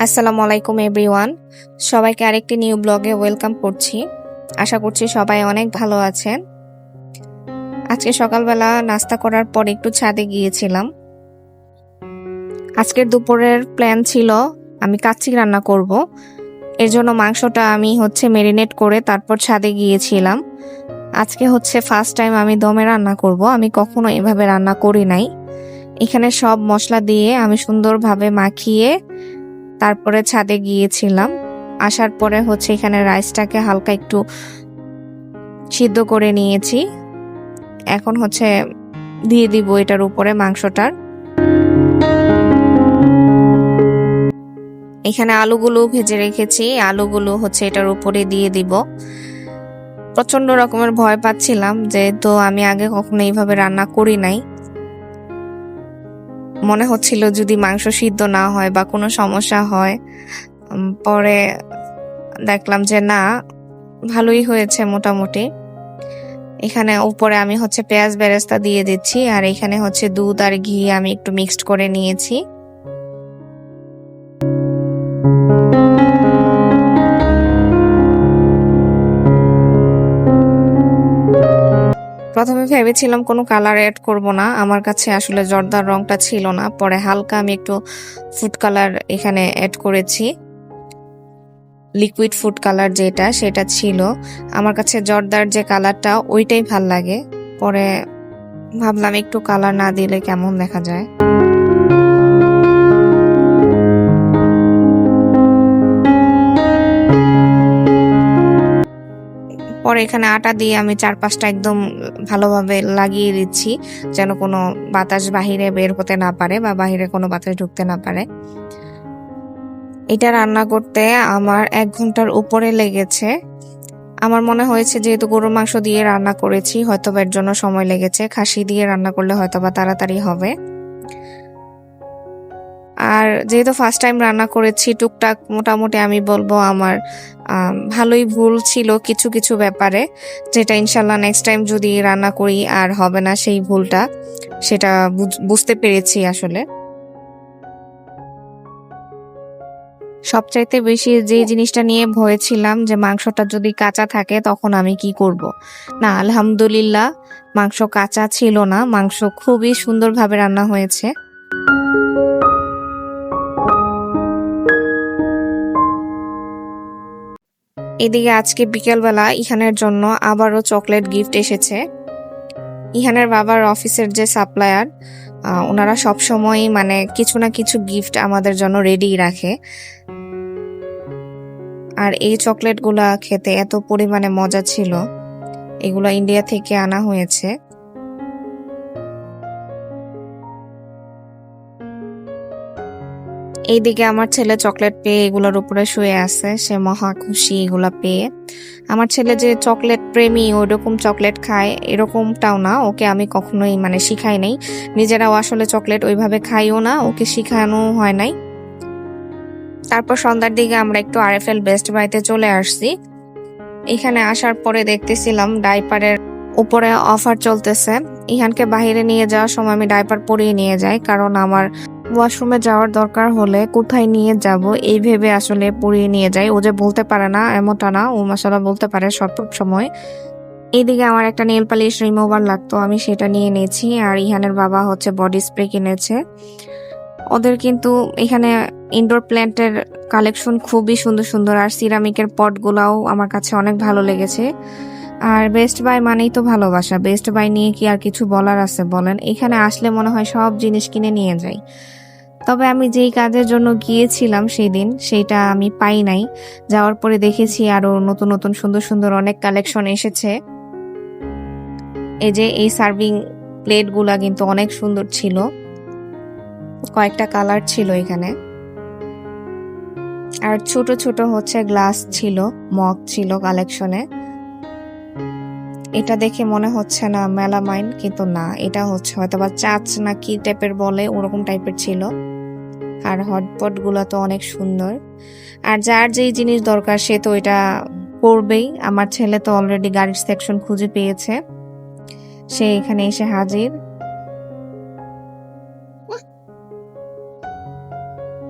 আসসালামু আলাইকুম এভরিওয়ান সবাইকে আরেকটি নিউ ব্লগে ওয়েলকাম করছি। আশা করছি সবাই অনেক ভালো আছেন। আজকে সকালবেলা নাস্তা করার পর একটু ছাদে গিয়েছিলাম। আজকের দুপুরের প্ল্যান ছিল, আমি কাচ্চি রান্না করব। এর জন্য মাংসটা আমি হচ্ছে মেরিনেট করে তারপর ছাদে গিয়েছিলাম। আজকে হচ্ছে ফার্স্ট টাইম আমি দমে রান্না করব। আমি কখনো এভাবে রান্না করি নাই। এখানে সব মশলা দিয়ে আমি সুন্দরভাবে মাখিয়ে তারপরে ছাদে গিয়েছিলাম। আসার পরে হচ্ছে এখানে রাইসটাকে হালকা একটু সিদ্ধ করে নিয়েছি। এখন হচ্ছে দিয়ে দিব এটার উপরে মাংসটার। এখানে আলুগুলো ভেজে রেখেছি। আলুগুলো হচ্ছে এটার উপরে দিয়ে দিব। প্রচণ্ড রকমের ভয় পাচ্ছিলাম, যেহেতু আমি আগে কখনো এইভাবে রান্না করি নাই। মনে হচ্ছিল যদি মাংস সিদ্ধ না হয় বা কোনো সমস্যা হয় পরে দেখলাম যে না, ভালোই হয়েছে মোটামুটি। এখানে উপরে আমি হচ্ছে পেঁয়াজ বেরেস্তা দিয়ে দিচ্ছি আর এখানে হচ্ছে দুধ আর ঘি আমি একটু মিক্সড করে নিয়েছি। প্রথমে ভেবেছিলাম কোনো কালার অ্যাড করব না। আমার কাছে আসলে জর্দার রংটা ছিল না। পরে হালকা আমি একটু ফুড কালার এখানে অ্যাড করেছি। লিকুইড ফুড কালার যেটা, সেটা ছিল। আমার কাছে জর্দার যে কালারটা ওইটাই ভালো লাগে। পরে ভাবলাম একটু কালার না দিলে কেমন দেখা যায়। পরে এখানে আটা দিয়ে আমি চার পাঁচটা একদম ভালোভাবে লাগিয়ে দিচ্ছি, যেন কোনো বাতাস বাহিরে বের হতে না পারে বা বাহিরে কোনো বাতাস ঢুকতে না পারে। এটা রান্না করতে আমার এক ঘণ্টার উপরে লেগেছে। আমার মনে হয়েছে যেহেতু গরুর মাংস দিয়ে রান্না করেছি হয়তো এর জন্য সময় লেগেছে। খাসি দিয়ে রান্না করলে হয়তো বা তাড়াতাড়ি হবে। আর যেহেতু ফার্স্ট টাইম রান্না করেছি, টুকটাক মোটামুটি আমি বলব আমার ভালোই ভুল ছিল কিছু কিছু ব্যাপারে, যেটা ইনশাল্লাহ নেক্সট টাইম যদি রান্না করি আর হবে না সেই ভুলটা, সেটা বুঝ- বুঝতে পেরেছি আসলে। সবচাইতে বেশি যে জিনিসটা নিয়ে ভয় ছিলাম যে মাংসটা যদি কাঁচা থাকে তখন আমি কি করব? না, আলহামদুলিল্লাহ মাংস কাঁচা ছিল না, মাংস খুবই সুন্দরভাবে রান্না হয়েছে। এদিকে আজকে বিকেলবেলা ইহানের জন্য আবারও চকলেট গিফট এসেছে। ইহানের বাবার অফিসের যে সাপ্লায়ার ওনারা সবসময় মানে কিছু না কিছু গিফট আমাদের জন্য রেডি রাখে। আর এই চকলেটগুলা খেতে এত পরিমাণে মজা ছিল। এগুলো ইন্ডিয়া থেকে আনা হয়েছে। এইদিকে আমার ছেলে চকলেট পেয়ে এগুলোর উপরে শুয়ে আছে, সে মহা খুশি এগুলা পেয়ে। আমার ছেলে যে চকলেট প্রেমী, ওইরকম চকলেট খায় এরকমটাও না, ওকে আমি কখনোই মানে শিখাই নাই। নিজেরাও আসলে চকলেট ওইভাবে খাইও না, ওকে শিখানো হয় নাই। তারপর সন্ধ্যার দিকে আমরা একটু আরএফএল বেস্ট বাইতে চলে আসছি। এখানে আসার পরে দেখতেছিলাম ডাইপারের উপরে অফার চলতেছে। ইহানকে বাইরে নিয়ে যাওয়ার সময় আমি ডাইপার পরিয়ে নিয়ে যাই, কারণ আমার ওয়াশরুমে যাওয়ার দরকার হলে কোথায় নিয়ে যাব, এই ভেবে আসলে পরিয়ে নিয়ে যাই। ও যে বলতে পারে না, এমনটা না। ও মশালা বলতে পারে সব সময়। এইদিকে আমার একটা নেল পালিশ রিমুভার লাগতো, আমি সেটা নিয়ে নিয়েছি। আর ইহানের বাবা হচ্ছে বডি স্প্রে কিনেছে। ওদের কিন্তু এখানে ইনডোর প্ল্যান্টের কালেকশন খুবই সুন্দর সুন্দর। আর সিরামিকের পটগুলাও আমার কাছে অনেক ভালো লেগেছে। আর বেস্ট বাই মানেই তো ভালোবাসা। বেস্ট বাই নিয়ে কি আর কিছু বলার আছে বলেন? এখানে আসলে মনে হয় সব জিনিস কিনে নিয়ে যাই। তবে আমি যেই কাজের জন্য গিয়েছিলাম সেই দিন সেইটা আমি পাই নাই। যাওয়ার পরে দেখেছি আরও নতুন নতুন, সুন্দর সুন্দর অনেক কালেকশন এসেছে। এই যে এই সার্ভিং প্লেটগুলা কিন্তু অনেক সুন্দর ছিল। কয়েকটা কালার ছিল এখানে। আর ছোট ছোট হচ্ছে গ্লাস ছিল, মগ ছিল কালেকশনে এটা দেখে মনে হচ্ছে না মেলামাইন কিন্তু না, এটা হচ্ছে হয়তো বা চাচ না কি টাইপের বলে, ওরকম টাইপের ছিল। আর হটপটগুলো তো অনেক সুন্দর। আর যার যেই জিনিস দরকার, সে তো এটা করবেই। আমার ছেলে তো অলরেডি গাড়ির সেকশন খুঁজে পেয়েছে। সে এখানে এসে হাজির।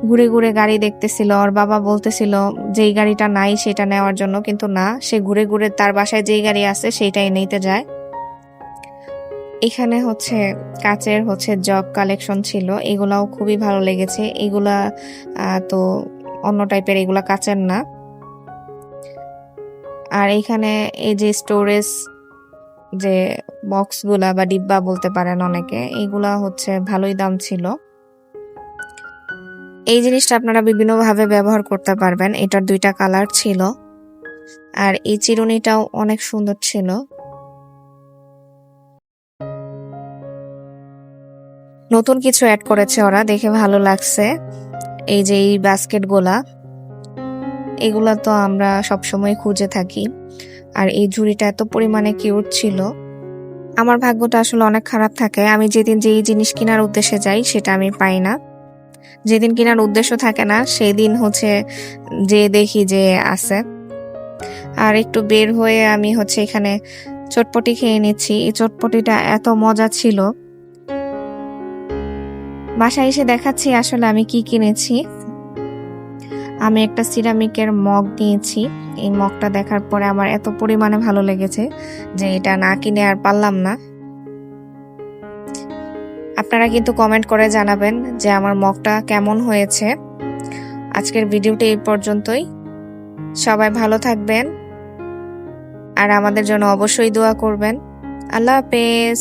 ঘুরে ঘুরে গাড়ি দেখতেছিল, ওর বাবা বলতেছিল, যেই গাড়িটা নাই, সেটা নেওয়ার জন্য। কিন্তু না, সে ঘুরে ঘুরে তার বাসায় যেই গাড়ি আছে, সেইটাই নিতে যায়। এখানে হচ্ছে কাচের হচ্ছে জগ কালেকশন ছিল, এগুলাও খুবই ভালো লেগেছে। এগুলা তো অন্য টাইপের এগুলা কাচের না। আর এখানে এই যে স্টোরেজ যে বক্সগুলা বা ডিব্বা বলতে পারেন অনেকে এইগুলা হচ্ছে ভালোই দাম ছিল। এই জিনিসটা আপনারা বিভিন্নভাবে ব্যবহার করতে পারবেন। এটার দুইটা কালার ছিল। আর এই চিরুনিটাও অনেক সুন্দর ছিল। নতুন কিছু অ্যাড করেছে ওরা, দেখে ভালো লাগছে। এই যে এই বাস্কেটগুলা, এগুলা তো আমরা সবসময় খুঁজে থাকি। আর এই ঝুড়িটা এত পরিমাণে কিউট ছিল। আমার ভাগ্যটা আসলে অনেক খারাপ থাকে। আমি যেদিন যেই জিনিস কেনার উদ্দেশ্যে যাই, সেটা আমি পাই না। যেদিন কেনার উদ্দেশ্য থাকে না সেই দিন হচ্ছে যে দেখি যে আছে। আর একটু বের হয়ে আমি হচ্ছে এখানে চটপটি খেয়ে নিচ্ছি। এই চটপটিটা এত মজা ছিল। বাসায় এসে দেখাচ্ছি আসলে আমি কি কিনেছি। আমি একটা সিরামিকের মগ নিয়েছি। এই মগটা দেখার পরে আমার এত পরিমাণে ভালো লেগেছে যে এটা না কিনে আর পারলাম না। আপনারা কিন্তু কমেন্ট করে জানাবেন যে আমার মগটা কেমন হয়েছে। আজকের ভিডিওটি এই পর্যন্তই। সবাই ভালো থাকবেন। আর আমাদের জন্য অবশ্যই দোয়া করবেন। আল্লাহ হাফেজ।